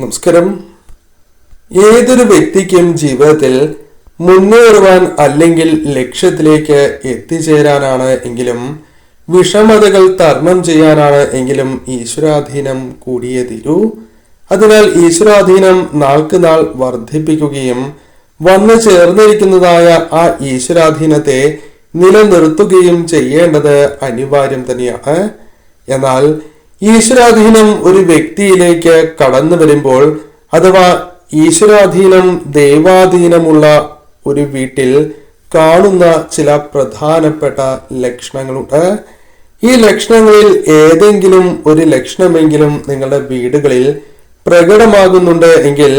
നമസ്കാരം. ഏതൊരു വ്യക്തിക്കും ജീവിതത്തിൽ മുന്നേറുവാൻ അല്ലെങ്കിൽ ലക്ഷ്യത്തിലേക്ക് എത്തിച്ചേരാനാണ് എങ്കിലും വിഷമതകൾ തരണം ചെയ്യാനാണ് എങ്കിലും ഈശ്വരാധീനം കൂടിയേ തീരൂ. അതിനാൽ ഈശ്വരാധീനം നാൾക്ക് നാൾ വർദ്ധിപ്പിക്കുകയും വന്നു ചേർന്നിരിക്കുന്നതായ ആ ഈശ്വരാധീനത്തെ നിലനിർത്തുകയും ചെയ്യേണ്ടത് അനിവാര്യം തന്നെയാണ്. എന്നാൽ ഈശ്വരാധീനം ഒരു വ്യക്തിയിലേക്ക് കടന്നു വരുമ്പോൾ അഥവാ ഈശ്വരാധീനം ദൈവാധീനമുള്ള ഒരു വീട്ടിൽ കാണുന്ന ചില പ്രധാനപ്പെട്ട ലക്ഷണങ്ങളുണ്ട്. ഈ ലക്ഷണങ്ങളിൽ ഏതെങ്കിലും ഒരു ലക്ഷണമെങ്കിലും നിങ്ങളുടെ വീടുകളിൽ പ്രകടമാകുന്നുണ്ട് എങ്കിൽ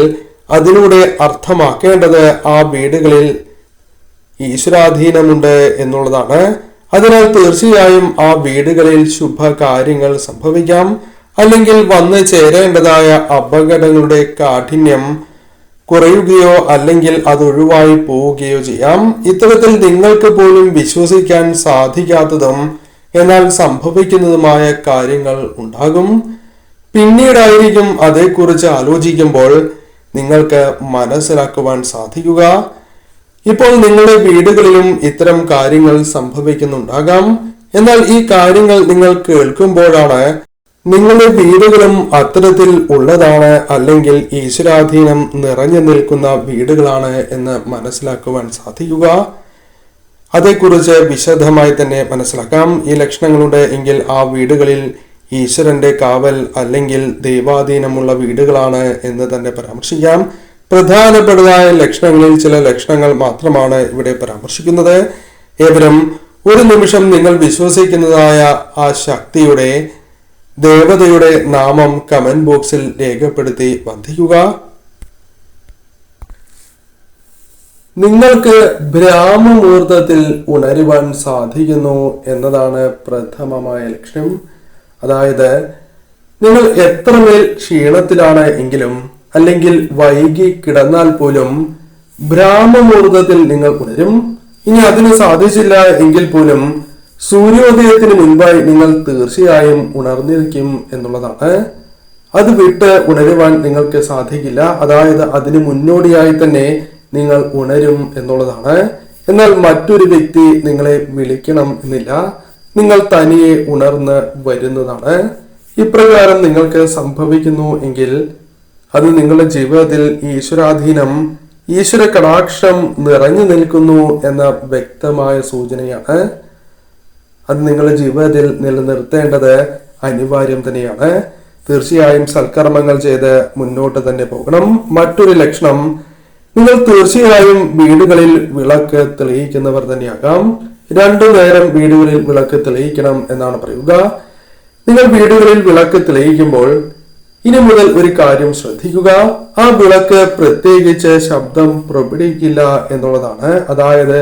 അതിലൂടെ അർത്ഥമാക്കേണ്ടത് ആ വീടുകളിൽ ഈശ്വരാധീനമുണ്ട് എന്നുള്ളതാണ്. അതിനാൽ തീർച്ചയായും ആ വീടുകളിൽ ശുഭകാര്യങ്ങൾ സംഭവിക്കാം. അല്ലെങ്കിൽ വന്നു ചേരേണ്ടതായ അപകടങ്ങളുടെ കാഠിന്യം കുറയുകയോ അല്ലെങ്കിൽ അത് ഒഴിവായി പോവുകയോ ചെയ്യാം. ഇത്തരത്തിൽ നിങ്ങൾക്ക് പോലും വിശ്വസിക്കാൻ സാധിക്കാത്തതും എന്നാൽ സംഭവിക്കുന്നതുമായ കാര്യങ്ങൾ ഉണ്ടാകും. പിന്നീടായിരിക്കും അതേക്കുറിച്ച് ആലോചിക്കുമ്പോൾ നിങ്ങൾക്ക് മനസ്സിലാക്കുവാൻ സാധിക്കുക. ഇപ്പോൾ നിങ്ങളുടെ വീടുകളിലും ഇത്തരം കാര്യങ്ങൾ സംഭവിക്കുന്നുണ്ടാകാം. എന്നാൽ ഈ കാര്യങ്ങൾ നിങ്ങൾ കേൾക്കുമ്പോഴാണ് നിങ്ങളുടെ വീടുകളും അത്തരത്തിൽ ഉള്ളതാണ് അല്ലെങ്കിൽ ഈശ്വരാധീനം നിറഞ്ഞു നിൽക്കുന്ന വീടുകളാണ് എന്ന് മനസ്സിലാക്കുവാൻ സാധിക്കുക. അതേക്കുറിച്ച് വിശദമായി തന്നെ മനസ്സിലാക്കാം. ഈ ലക്ഷണങ്ങളുണ്ട് എങ്കിൽ ആ വീടുകളിൽ ഈശ്വരന്റെ കാവൽ അല്ലെങ്കിൽ ദൈവാധീനമുള്ള വീടുകളാണ് എന്ന് തന്നെ പരാമർശിക്കാം. പ്രധാനപ്പെട്ടതായ ലക്ഷണങ്ങളിൽ ചില ലക്ഷണങ്ങൾ മാത്രമാണ് ഇവിടെ പരാമർശിക്കുന്നത്. ഏവരും ഒരു നിമിഷം നിങ്ങൾ വിശ്വസിക്കുന്നതായ ആ ശക്തിയുടെ ദേവതയുടെ നാമം കമന്റ് ബോക്സിൽ രേഖപ്പെടുത്തി വന്ധിക്കുക നിങ്ങൾക്ക് ബ്രാഹ്മമുഹൂർത്തത്തിൽ ഉണരുവാൻ സാധിക്കുന്നു എന്നതാണ് പ്രഥമമായ ലക്ഷ്യം അതായത് നിങ്ങൾ എത്രമേൽ ക്ഷീണത്തിലാണ് എങ്കിലും അല്ലെങ്കിൽ വൈകി കിടന്നാൽ പോലും ബ്രാഹ്മമുഹൂർത്തത്തിൽ നിങ്ങൾ ഉണരും. ഇനി അതിന് സാധിച്ചില്ല എങ്കിൽ പോലും സൂര്യോദയത്തിന് മുൻപായി നിങ്ങൾ തീർച്ചയായും ഉണർന്നിരിക്കും എന്നുള്ളതാണ്. അത് വിട്ട് ഉണരുവാൻ നിങ്ങൾക്ക് സാധിക്കില്ല. അതായത് അതിന് മുന്നോടിയായി തന്നെ നിങ്ങൾ ഉണരും എന്നുള്ളതാണ്. എന്നാൽ മറ്റൊരു വ്യക്തി നിങ്ങളെ വിളിക്കണം എന്നില്ല. നിങ്ങൾ തനിയെ ഉണർന്ന് വരുന്നതാണ്. ഇപ്രകാരം നിങ്ങൾക്ക് സംഭവിക്കുന്നു എങ്കിൽ അത് നിങ്ങളുടെ ജീവിതത്തിൽ ഈശ്വരാധീനം ഈശ്വര കടാക്ഷം നിറഞ്ഞു നിൽക്കുന്നു എന്ന വ്യക്തമായ സൂചനയാണ്. അത് നിങ്ങളുടെ ജീവിതത്തിൽ നിലനിർത്തേണ്ടത് അനിവാര്യം തന്നെയാണ്. തീർച്ചയായും സൽക്കർമ്മങ്ങൾ ചെയ്ത് മുന്നോട്ട് തന്നെ പോകണം. മറ്റൊരു ലക്ഷണം നിങ്ങൾ തീർച്ചയായും വീടുകളിൽ വിളക്ക് തെളിയിക്കുന്നവർ തന്നെയാകാം. രണ്ടു നേരം വീടുകളിൽ വിളക്ക് തെളിയിക്കണം എന്നാണ് പറയുക. നിങ്ങൾ വീടുകളിൽ വിളക്ക് തെളിയിക്കുമ്പോൾ ഇനി മുതൽ ഒരു കാര്യം ശ്രദ്ധിക്കുക. ആ വിളക്ക് പ്രത്യേകിച്ച് ശബ്ദം പുറപ്പെടുവിക്കില്ല എന്നുള്ളതാണ്. അതായത്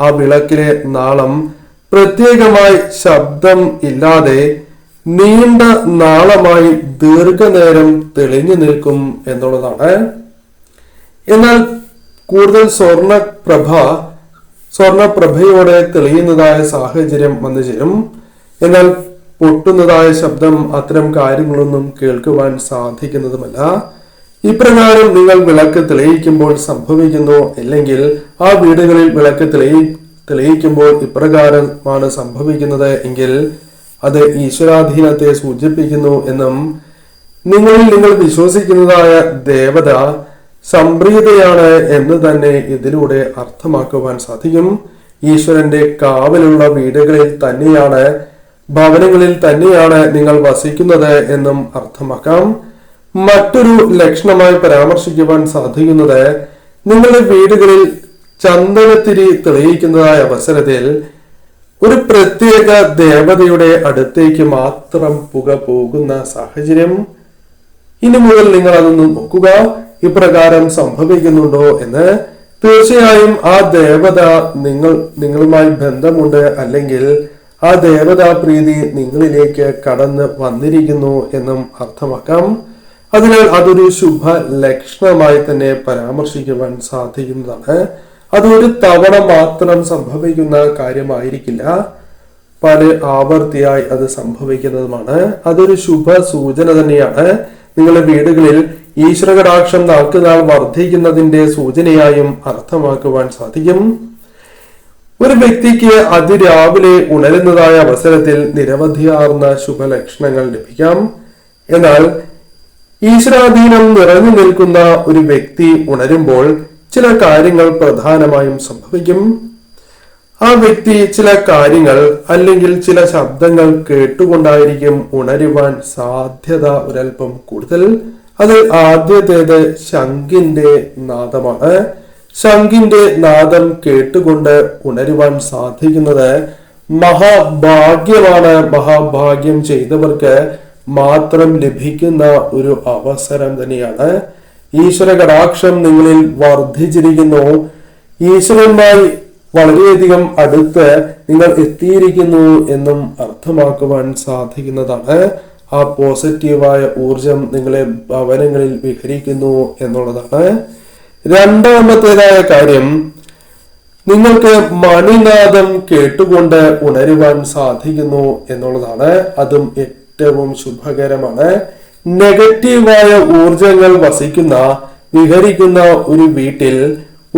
ആ വിളക്കിലെ നാളം പ്രത്യേകമായി ശബ്ദം ഇല്ലാതെ നീണ്ട നാളമായി ദീർഘനേരം തെളിഞ്ഞു നിൽക്കും എന്നുള്ളതാണ്. എന്നാൽ കൂടുതൽ സ്വർണപ്രഭ സ്വർണപ്രഭയോടെ തെളിയുന്നതായ സാഹചര്യം വന്നു ചേരും. എന്നാൽ പൊട്ടുന്നതായ ശബ്ദം അത്തരം കാര്യങ്ങളൊന്നും കേൾക്കുവാൻ സാധിക്കുന്നതുമല്ല. ഇപ്രകാരം നിങ്ങൾ വിളക്ക് തെളിയിക്കുമ്പോൾ സംഭവിക്കുന്നു അല്ലെങ്കിൽ ആ വീടുകളിൽ വിളക്ക് തെളിയി തെളിയിക്കുമ്പോൾ ഇപ്രകാരമാണ് സംഭവിക്കുന്നത് എങ്കിൽ അത് ഈശ്വരാധീനത്തെ സൂചിപ്പിക്കുന്നു എന്നും നിങ്ങളിൽ നിങ്ങൾ വിശ്വസിക്കുന്നതായ ദേവത സംപ്രീതയാണ് എന്ന് തന്നെ ഇതിലൂടെ അർത്ഥമാക്കുവാൻ സാധിക്കും. ഈശ്വരന്റെ കാവലുള്ള വീടുകളിൽ തന്നെയാണ് ഭവനങ്ങളിൽ തന്നെയാണ് നിങ്ങൾ വസിക്കുന്നത് എന്നും അർത്ഥമാക്കാം. മറ്റൊരു ലക്ഷണമായി പരാമർശിക്കുവാൻ സാധിക്കുന്നത് നിങ്ങളുടെ വീടുകളിൽ ചന്ദനത്തിരി തെളിയിക്കുന്നതായ അവസരത്തിൽ ഒരു പ്രത്യേക ദേവതയുടെ അടുത്തേക്ക് മാത്രം പുക പോകുന്ന സാഹചര്യം. ഇനി മുതൽ നിങ്ങൾ അതൊന്ന് നോക്കുക. ഇപ്രകാരം സംഭവിക്കുന്നുണ്ടോ എന്ന്. തീർച്ചയായും ആ ദേവത നിങ്ങൾ നിങ്ങളുമായി ബന്ധമുണ്ട്. അല്ലെങ്കിൽ ആ ദേവതാ പ്രീതി നിങ്ങളിലേക്ക് കടന്ന് വന്നിരിക്കുന്നു എന്നും അർത്ഥമാക്കാം. അതിനാൽ അതൊരു ശുഭ ലക്ഷണമായി തന്നെ പരാമർശിക്കുവാൻ സാധിക്കുന്നതാണ്. അതൊരു തവണ മാത്രം സംഭവിക്കുന്ന കാര്യമായിരിക്കില്ല. പല ആവർത്തിയായി അത് സംഭവിക്കുന്നതുമാണ്. അതൊരു ശുഭ സൂചന തന്നെയാണ്. നിങ്ങളുടെ വീടുകളിൽ ഈശ്വരകടാക്ഷം നാൾക്കുനാൾ വർദ്ധിക്കുന്നതിന്റെ സൂചനയായും അർത്ഥമാക്കുവാൻ സാധിക്കും. ഒരു വ്യക്തിക്ക് അതിരാവിലെ ഉണരുന്നതായ അവസരത്തിൽ നിരവധിയാർന്ന ശുഭലക്ഷണങ്ങൾ ലഭിക്കാം. എന്നാൽ ഈശ്വരാധീനം നിറഞ്ഞു നിൽക്കുന്ന ഒരു വ്യക്തി ഉണരുമ്പോൾ ചില കാര്യങ്ങൾ പ്രധാനമായും സംഭവിക്കും. ആ വ്യക്തി ചില കാര്യങ്ങൾ അല്ലെങ്കിൽ ചില ശബ്ദങ്ങൾ കേട്ടുകൊണ്ടായിരിക്കും ഉണരുവാൻ സാധ്യത ഒരൽപ്പം കൂടുതൽ. അത് ആദ്യത്തേത് ശങ്കിന്റെ നാദമാണ്. ശംഖിന്റെ നാദം കേട്ടുകൊണ്ട് ഉണരുവാൻ സാധിക്കുന്നത് മഹാഭാഗ്യമാണ്. മഹാഭാഗ്യം ചെയ്തവർക്ക് മാത്രം ലഭിക്കുന്ന ഒരു അവസരം തന്നെയാണ്. ഈശ്വര കടാക്ഷം നിങ്ങളിൽ വർദ്ധിച്ചിരിക്കുന്നു. ഈശ്വരന്മായി വളരെയധികം അടുത്ത് നിങ്ങൾ എത്തിയിരിക്കുന്നു എന്നും അർത്ഥമാക്കുവാൻ സാധിക്കുന്നതാണ്. ആ പോസിറ്റീവായ ഊർജം നിങ്ങളെ ഭവനങ്ങളിൽ വിഹരിക്കുന്നു എന്നുള്ളതാണ്. രണ്ടാമത്തേതായ കാര്യം നിങ്ങൾക്ക് മണിനാദം കേട്ടുകൊണ്ട് ഉണരുവാൻ സാധിക്കുന്നു എന്നുള്ളതാണ്. അതും ഏറ്റവും ശുഭകരമാണ്. നെഗറ്റീവായ ഊർജങ്ങൾ വസിക്കുന്ന വിഹരിക്കുന്ന ഒരു വീട്ടിൽ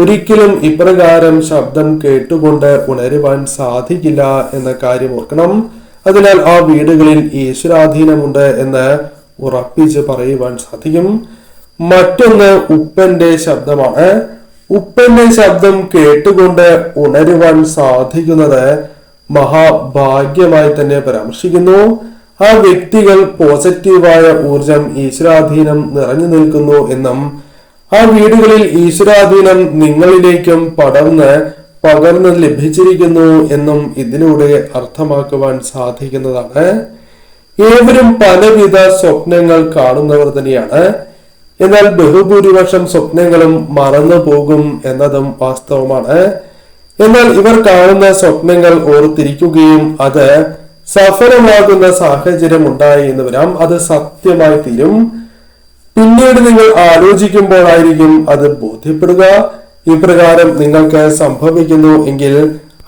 ഒരിക്കലും ഇപ്രകാരം ശബ്ദം കേട്ടുകൊണ്ട് ഉണരുവാൻ സാധിക്കില്ല എന്ന കാര്യം ഓർക്കണം. അതിനാൽ ആ വീടുകളിൽ ഈശ്വരാധീനമുണ്ട് എന്ന് ഉറപ്പിച്ച് പറയുവാൻ സാധിക്കും. മറ്റൊന്ന് ഉപ്പന്റെ ശബ്ദമാണ്. ഉപ്പന്റെ ശബ്ദം കേട്ടുകൊണ്ട് ഉണരുവാൻ സാധിക്കുന്നത് മഹാഭാഗ്യമായി തന്നെ പരാമർശിക്കുന്നു. ആ വ്യക്തികൾ പോസിറ്റീവായ ഊർജം ഈശ്വരാധീനം നിറഞ്ഞു നിൽക്കുന്നു എന്നും ആ വീടുകളിൽ ഈശ്വരാധീനം നിങ്ങളിലേക്കും പടർന്ന് പകർന്ന് ലഭിച്ചിരിക്കുന്നു എന്നും ഇതിലൂടെ അർത്ഥമാക്കുവാൻ സാധിക്കുന്നതാണ്. ഏവരും പലവിധ സ്വപ്നങ്ങൾ കാണുന്നവർ തന്നെയാണ്. എന്നാൽ ബഹുഭൂരിപക്ഷം സ്വപ്നങ്ങളും മറന്നു പോകും എന്നതും വാസ്തവമാണ്. എന്നാൽ ഇവർ കാണുന്ന സ്വപ്നങ്ങൾ ഓർത്തിരിക്കുകയും അത് സഫലമാകുന്ന സാഹചര്യം ഉണ്ടായി എന്ന് വരാം. അത് സത്യമായി തീരും. പിന്നീട് നിങ്ങൾ ആലോചിക്കുമ്പോഴായിരിക്കും അത് ബോധ്യപ്പെടുക. ഇപ്രകാരം നിങ്ങൾക്ക് സംഭവിക്കുന്നു എങ്കിൽ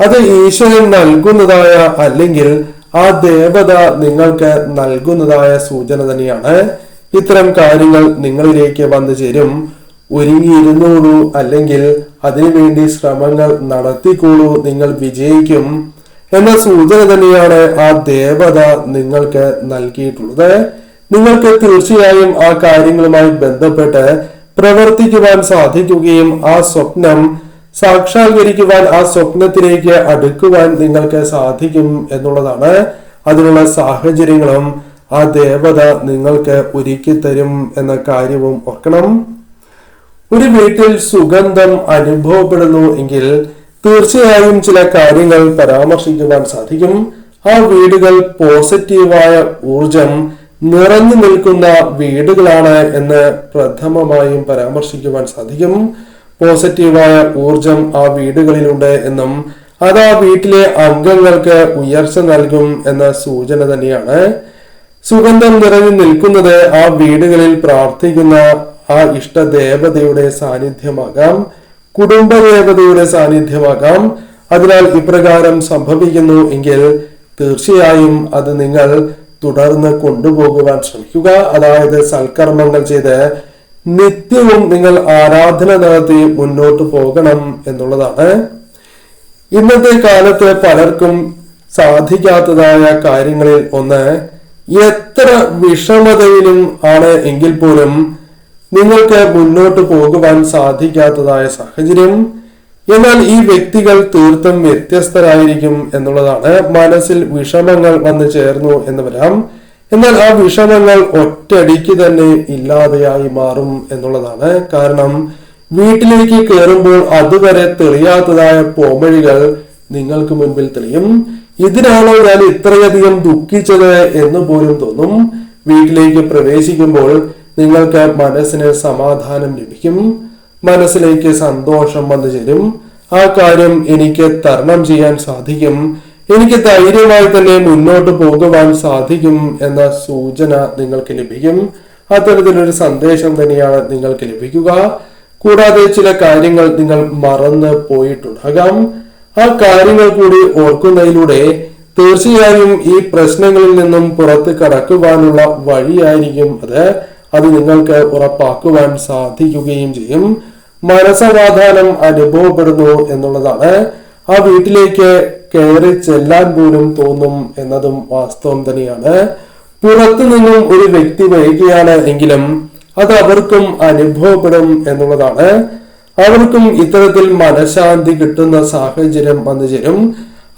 അത് ഈശ്വരൻ നൽകുന്നതായ അല്ലെങ്കിൽ ആ ദേവത നിങ്ങൾക്ക് നൽകുന്നതായ സൂചന തന്നെയാണ്. ഇത്തരം കാര്യങ്ങൾ നിങ്ങളിലേക്ക് വന്നു ചേരും. ഒരുങ്ങിയിരുന്നോളൂ അല്ലെങ്കിൽ അതിനുവേണ്ടി ശ്രമങ്ങൾ നടത്തിക്കോളൂ നിങ്ങൾ വിജയിക്കും. എന്ന സൂചന തന്നെയാണ് ആ ദേവത നിങ്ങൾക്ക് നൽകിയിട്ടുള്ളത്. നിങ്ങൾക്ക് തീർച്ചയായും ആ കാര്യങ്ങളുമായി ബന്ധപ്പെട്ട് പ്രവർത്തിക്കുവാൻ സാധിക്കുകയും ആ സ്വപ്നം സാക്ഷാത്കരിക്കുവാൻ ആ സ്വപ്നത്തിലേക്ക് അടുക്കുവാൻ നിങ്ങൾക്ക് സാധിക്കും എന്നുള്ളതാണ്. അതിനുള്ള സാഹചര്യങ്ങളും ആ ദേവത നിങ്ങൾക്ക് ഒരുക്കി തരും എന്ന കാര്യവും ഓർക്കണം. ഒരു വീട്ടിൽ സുഗന്ധം അനുഭവപ്പെടുന്നു എങ്കിൽ തീർച്ചയായും ചില കാര്യങ്ങൾ പരാമർശിക്കുവാൻ സാധിക്കും. ആ വീടുകൾ പോസിറ്റീവായ ഊർജം നിറഞ്ഞു നിൽക്കുന്ന വീടുകളാണ് എന്ന് പ്രഥമമായും പരാമർശിക്കുവാൻ സാധിക്കും. പോസിറ്റീവായ ഊർജം ആ വീടുകളിലുണ്ട് എന്നും അത് ആ വീട്ടിലെ അംഗങ്ങൾക്ക് ഉയർച്ച നൽകും എന്ന സൂചന തന്നെയാണ്. സുഗന്ധം നിറഞ്ഞു നിൽക്കുന്നത് ആ വീടുകളിൽ പ്രാർത്ഥിക്കുന്ന ആ ഇഷ്ടദേവതയുടെ സാന്നിധ്യമാകാം. കുടുംബദേവതയുടെ സാന്നിധ്യമാകാം. അതിനാൽ ഇപ്രകാരം സംഭവിക്കുന്നു എങ്കിൽ തീർച്ചയായും അത് നിങ്ങൾ തുടർന്ന് കൊണ്ടുപോകുവാൻ ശ്രമിക്കുക. അതായത് സൽക്കർമ്മങ്ങൾ ചെയ്ത് നിത്യവും നിങ്ങൾ ആരാധന നടത്തി മുന്നോട്ട് പോകണം എന്നുള്ളതാണ്. ഇന്നത്തെ കാലത്ത് പലർക്കും സാധിക്കാത്തതായ കാര്യങ്ങളിൽ ഒന്ന് എത്ര വിഷമതയിലും ആണ് എങ്കിൽ പോലും നിങ്ങൾക്ക് മുന്നോട്ട് പോകുവാൻ സാധിക്കാത്തതായ സാഹചര്യം. എന്നാൽ ഈ വ്യക്തികൾ തീർത്തും വ്യത്യസ്തരായിരിക്കും എന്നുള്ളതാണ്. മനസ്സിൽ വിഷമങ്ങൾ വന്നു ചേർന്നു എന്ന് വരാം. എന്നാൽ ആ വിഷമങ്ങൾ ഒറ്റടിക്ക് തന്നെ ഇല്ലാതെയായി മാറും എന്നുള്ളതാണ്. കാരണം വീട്ടിലേക്ക് കയറുമ്പോൾ അതുവരെ തെളിയാത്തതായ പോമഴികൾ നിങ്ങൾക്ക് മുൻപിൽ തെളിയും. ഇതിനാണോ ഞാൻ ഇത്രയധികം ദുഃഖിച്ചത് എന്ന് പോലും തോന്നും. വീട്ടിലേക്ക് പ്രവേശിക്കുമ്പോൾ നിങ്ങൾക്ക് മനസ്സിന് സമാധാനം ലഭിക്കും. മനസ്സിലേക്ക് സന്തോഷം വന്നു ചേരും. ആ കാര്യം എനിക്ക് തരണം ചെയ്യാൻ സാധിക്കും. എനിക്ക് ധൈര്യമായി തന്നെ മുന്നോട്ട് പോകുവാൻ സാധിക്കും എന്ന സൂചന നിങ്ങൾക്ക് ലഭിക്കും. അത്തരത്തിലൊരു സന്ദേശം തന്നെയാണ് നിങ്ങൾക്ക് ലഭിക്കുക. കൂടാതെ ചില കാര്യങ്ങൾ നിങ്ങൾ മറന്ന് പോയിട്ടുണ്ടാകാം. ആ കാര്യങ്ങൾ കൂടി ഓർക്കുന്നതിലൂടെ തീർച്ചയായും ഈ പ്രശ്നങ്ങളിൽ നിന്നും പുറത്ത് കടക്കുവാനുള്ള വഴിയായിരിക്കും അത്. അത് നിങ്ങൾക്ക് ഉറപ്പാക്കുവാൻ സാധിക്കുകയും ചെയ്യും. മനസമാധാനം അനുഭവപ്പെടുന്നു എന്നുള്ളതാണ്. ആ വീട്ടിലേക്ക് കയറി ചെല്ലാൻ പോലും തോന്നും എന്നതും വാസ്തവം തന്നെയാണ്. പുറത്തു നിന്നും ഒരു വ്യക്തി വരികയാണ് എങ്കിലും അത് അവർക്കും അനുഭവപ്പെടും എന്നുള്ളതാണ്. അവർക്കും ഇത്തരത്തിൽ മനഃശാന്തി കിട്ടുന്ന സാഹചര്യം വന്നു ചേരും.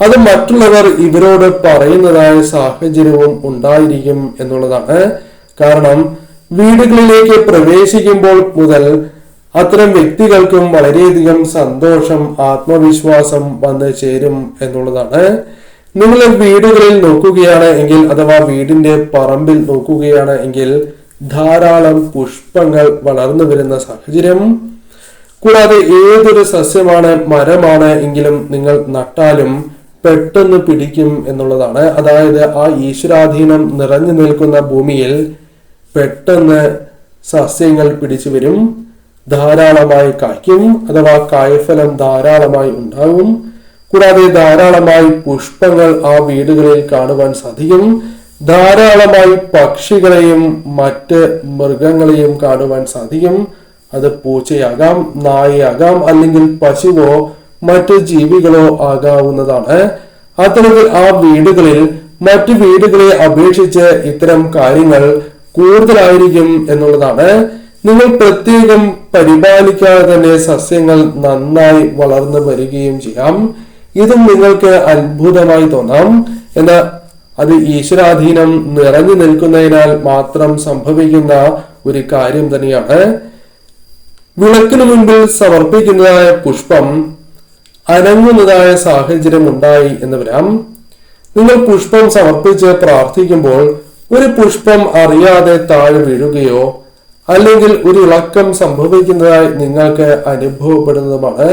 അത് മറ്റുള്ളവർ ഇവരോട് പറയുന്നതായ സാഹചര്യവും ഉണ്ടായിരിക്കും എന്നുള്ളതാണ് കാരണം വീടുകളിലേക്ക് പ്രവേശിക്കുമ്പോൾ മുതൽ അത്തരം വ്യക്തികൾക്കും വളരെയധികം സന്തോഷം ആത്മവിശ്വാസം വന്ന് ചേരും എന്നുള്ളതാണ്. നിങ്ങൾ വീടുകളിൽ നോക്കുകയാണ് എങ്കിൽ അഥവാ വീടിന്റെ പറമ്പിൽ നോക്കുകയാണ് എങ്കിൽ ധാരാളം പുഷ്പങ്ങൾ വളർന്നു വരുന്ന സാഹചര്യം. കൂടാതെ ഏതൊരു സസ്യമാണ് മരമാണ് എങ്കിലും നിങ്ങൾ നട്ടാലും പെട്ടെന്ന് പിടിക്കും എന്നുള്ളതാണ്. അതായത് ആ ഈശ്വരാധീനം നിറഞ്ഞു നിൽക്കുന്ന ഭൂമിയിൽ പെട്ടെന്ന് സസ്യങ്ങൾ പിടിച്ചു വരും ധാരാളമായി കായ്ക്കും അഥവാ കായ്ഫലം ധാരാളമായി ഉണ്ടാകും. കൂടാതെ ധാരാളമായി പുഷ്പങ്ങൾ ആ വീടുകളിൽ കാണുവാൻ സാധിക്കും. ധാരാളമായി പക്ഷികളെയും മറ്റ് മൃഗങ്ങളെയും കാണുവാൻ സാധിക്കും. അത് പൂച്ചയാകാം നായയാകാം അല്ലെങ്കിൽ പശുവോ മറ്റ് ജീവികളോ ആകാവുന്നതാണ്. അത്തരത്തിൽ ആ വീടുകളിൽ മറ്റു വീടുകളെ അപേക്ഷിച്ച് ഇത്തരം കാര്യങ്ങൾ കൂടുതലായിരിക്കും എന്നുള്ളതാണ്. നിങ്ങൾ പ്രത്യേകം പരിപാലിക്കാതെ തന്നെ സസ്യങ്ങൾ നന്നായി വളർന്നു വരികയും ചെയ്യാം. ഇതും നിങ്ങൾക്ക് അത്ഭുതമായി തോന്നാം. എന്നാൽ അത് ഈശ്വരാധീനം നിറഞ്ഞു നിൽക്കുന്നതിനാൽ മാത്രം സംഭവിക്കുന്ന ഒരു കാര്യം തന്നെയാണ്. വിളക്കിനു മുൻപിൽ സമർപ്പിക്കുന്നതായ പുഷ്പം അനങ്ങുന്നതായ സാഹചര്യം ഉണ്ടായി എന്ന് വരാം. നിങ്ങൾ പുഷ്പം സമർപ്പിച്ച് പ്രാർത്ഥിക്കുമ്പോൾ ഒരു പുഷ്പം അറിയാതെ താഴെ വീഴുകയോ അല്ലെങ്കിൽ ഒരു ഇളക്കം സംഭവിക്കുന്നതായി നിങ്ങൾക്ക് അനുഭവപ്പെടുന്നതുമാണ്.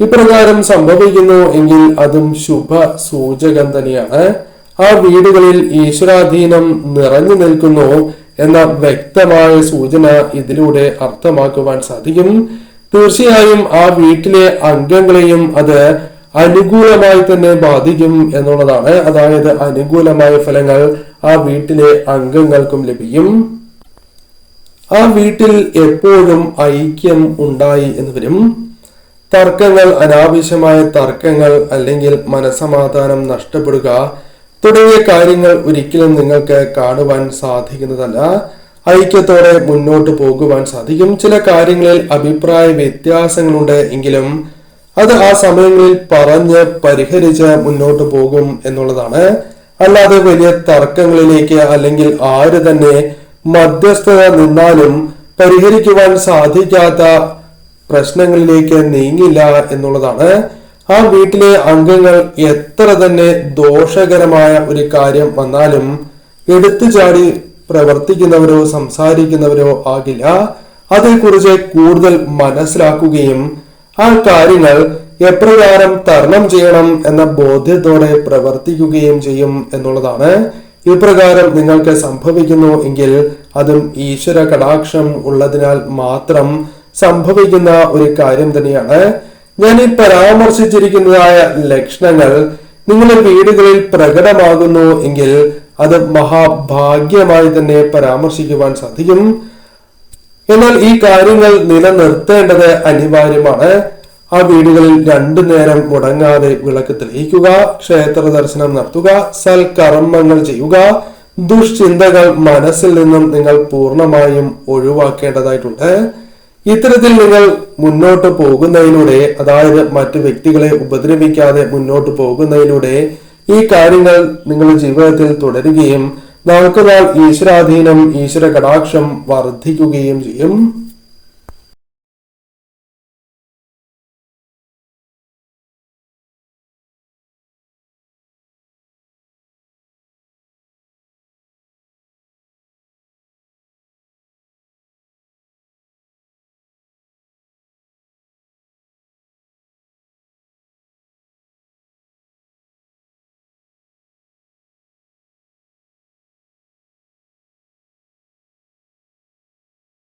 ഇപ്രകാരം സംഭവിക്കുന്നു എങ്കിൽ അതും ശുഭ സൂചകം തന്നെയാണ്. ആ വീടുകളിൽ ഈശ്വരാധീനം നിറഞ്ഞു നിൽക്കുന്നു. എന്ന വ്യക്തമായ സൂചന ഇതിലൂടെ അർത്ഥമാക്കുവാൻ സാധിക്കും. തീർച്ചയായും ആ വീട്ടിലെ അംഗങ്ങളെയും അത് അനുകൂലമായി തന്നെ ബാധിക്കും എന്നുള്ളതാണ്. അതായത് അനുകൂലമായ ഫലങ്ങൾ ആ വീട്ടിലെ അംഗങ്ങൾക്കും ലഭിക്കും. ആ വീട്ടിൽ എപ്പോഴും ഐക്യം ഉണ്ടായി എന്ന് വരും തർക്കങ്ങൾ അനാവശ്യമായ തർക്കങ്ങൾ അല്ലെങ്കിൽ മനസമാധാനം നഷ്ടപ്പെടുക തുടങ്ങിയ കാര്യങ്ങൾ ഒരിക്കലും നിങ്ങൾക്ക് കാണുവാൻ സാധിക്കുന്നതല്ല. ഐക്യത്തോടെ മുന്നോട്ട് പോകുവാൻ സാധിക്കും. ചില കാര്യങ്ങളിൽ അഭിപ്രായ വ്യത്യാസങ്ങളുണ്ട് എങ്കിലും അത് ആ സമയങ്ങളിൽ പറഞ്ഞ് പരിഹരിച്ച് മുന്നോട്ട് പോകും എന്നുള്ളതാണ്. അല്ലാതെ വലിയ തർക്കങ്ങളിലേക്ക് അല്ലെങ്കിൽ ആര് തന്നെ മധ്യസ്ഥത നിന്നാലും പരിഹരിക്കുവാൻ സാധിക്കാത്ത പ്രശ്നങ്ങളിലേക്ക് നീങ്ങില്ല എന്നുള്ളതാണ്. ആ വീട്ടിലെ അംഗങ്ങൾ എത്ര തന്നെ ദോഷകരമായ ഒരു കാര്യം വന്നാലും എടുത്തു ചാടി പ്രവർത്തിക്കുന്നവരോ സംസാരിക്കുന്നവരോ ആകില്ല. അതേക്കുറിച്ച് കൂടുതൽ മനസ്സിലാക്കുകയും ആ കാര്യങ്ങൾ എപ്രകാരം തരണം ചെയ്യണം എന്ന ബോധ്യത്തോടെ പ്രവർത്തിക്കുകയും ചെയ്യും എന്നുള്ളതാണ്. ഇപ്രകാരം നിങ്ങൾക്ക് സംഭവിക്കുന്നു എങ്കിൽ അതും ഈശ്വര കടാക്ഷം ഉള്ളതിനാൽ മാത്രം സംഭവിക്കുന്ന ഒരു കാര്യം തന്നെയാണ്. ഞാൻ ഈ പരാമർശിച്ചിരിക്കുന്നതായ ലക്ഷണങ്ങൾ നിങ്ങളുടെ വീടുകളിൽ പ്രകടമാകുന്നു എങ്കിൽ അത് മഹാഭാഗ്യമായി തന്നെ പരാമർശിക്കുവാൻ സാധിക്കും. എന്നാൽ ഈ കാര്യങ്ങൾ നിലനിർത്തേണ്ടത് അനിവാര്യമാണ്. ആ വീടുകളിൽ രണ്ടു നേരം മുടങ്ങാതെ വിളക്ക് തെളിയിക്കുക ക്ഷേത്ര ദർശനം നടത്തുക സൽക്കർമ്മങ്ങൾ ചെയ്യുക ദുഷ്ചിന്തകൾ മനസ്സിൽ നിന്നും നിങ്ങൾ പൂർണമായും ഒഴിവാക്കേണ്ടതായിട്ടുണ്ട്. ഇത്തരത്തിൽ നിങ്ങൾ മുന്നോട്ട് പോകുന്നതിലൂടെ അതായത് മറ്റു വ്യക്തികളെ ഉപദ്രവിക്കാതെ മുന്നോട്ട് പോകുന്നതിലൂടെ ഈ കാര്യങ്ങൾ നിങ്ങളുടെ ജീവിതത്തിൽ തുടരുകയും നാൾക്കുനാൾ ഈശ്വരാധീനം ഈശ്വര കടാക്ഷം വർദ്ധിക്കുകയും ചെയ്യും.